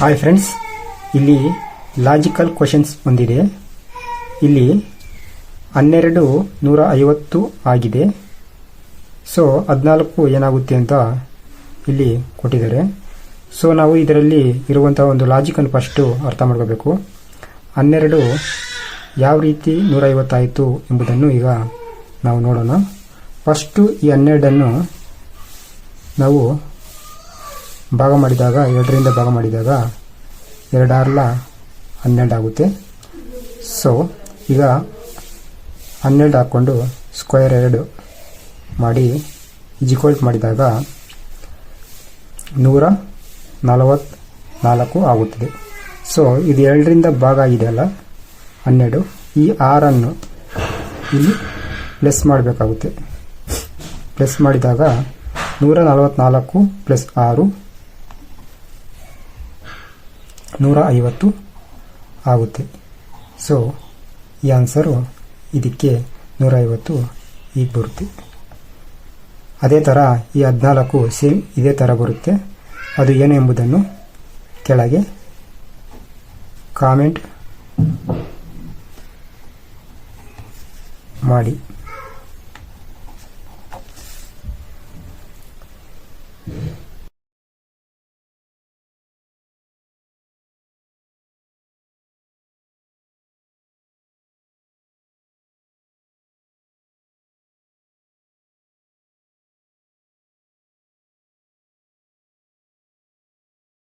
Hi friends ಇಲ್ಲಿ logical questions ಬಂದಿದೆ. ಇಲ್ಲಿ ಹನ್ನೆರಡು ನೂರ ಐವತ್ತು ಆಗಿದೆ. ಸೊ ಹದಿನಾಲ್ಕು ಏನಾಗುತ್ತೆ ಅಂತ ಇಲ್ಲಿ ಕೊಟ್ಟಿದ್ದಾರೆ. ಸೊ ನಾವು ಇದರಲ್ಲಿ ಇರುವಂಥ ಒಂದು ಲಾಜಿಕನ್ನು ಫಸ್ಟು ಅರ್ಥ ಮಾಡ್ಕೋಬೇಕು. ಹನ್ನೆರಡು ಯಾವ ರೀತಿ ನೂರ ಐವತ್ತಾಯಿತು ಎಂಬುದನ್ನು ಈಗ ನಾವು ನೋಡೋಣ. ಫಸ್ಟು ಈ ಹನ್ನೆರಡನ್ನು ನಾವು ಭಾಗ ಮಾಡಿದಾಗ, ಎರಡರಿಂದ ಭಾಗ ಮಾಡಿದಾಗ ಎರಡಾರ್ಲ ಹನ್ನೆರಡು ಆಗುತ್ತೆ. ಸೊ ಈಗ ಹನ್ನೆರಡು ಹಾಕ್ಕೊಂಡು ಸ್ಕ್ವೇರ್ ಎರಡು ಮಾಡಿ ಇಜಿಕ್ವಲ್ಟ್ ಮಾಡಿದಾಗ ನೂರ ನಲವತ್ನಾಲ್ಕು ಆಗುತ್ತದೆ. ಸೊ ಇದು ಎರಡರಿಂದ ಭಾಗ ಇದೆಯಲ್ಲ ಹನ್ನೆರಡು. ಈ ಆರನ್ನು ಇಲ್ಲಿ ಪ್ಲಸ್ ಮಾಡಬೇಕಾಗುತ್ತೆ. ಪ್ಲಸ್ ಮಾಡಿದಾಗ ನೂರ ನಲವತ್ನಾಲ್ಕು ಪ್ಲಸ್ ಆರು ನೂರ ಐವತ್ತು ಆಗುತ್ತೆ. ಸೊ ಈ ಆನ್ಸರು ಇದಕ್ಕೆ ನೂರ ಐವತ್ತು ಈಗ ಬರುತ್ತೆ. ಅದೇ ಥರ ಈ ಹದಿನಾಲ್ಕು ಸೇಮ್ ಇದೇ ಥರ ಬರುತ್ತೆ. ಅದು ಏನು ಎಂಬುದನ್ನು ಕೆಳಗೆ ಕಾಮೆಂಟ್ ಮಾಡಿ.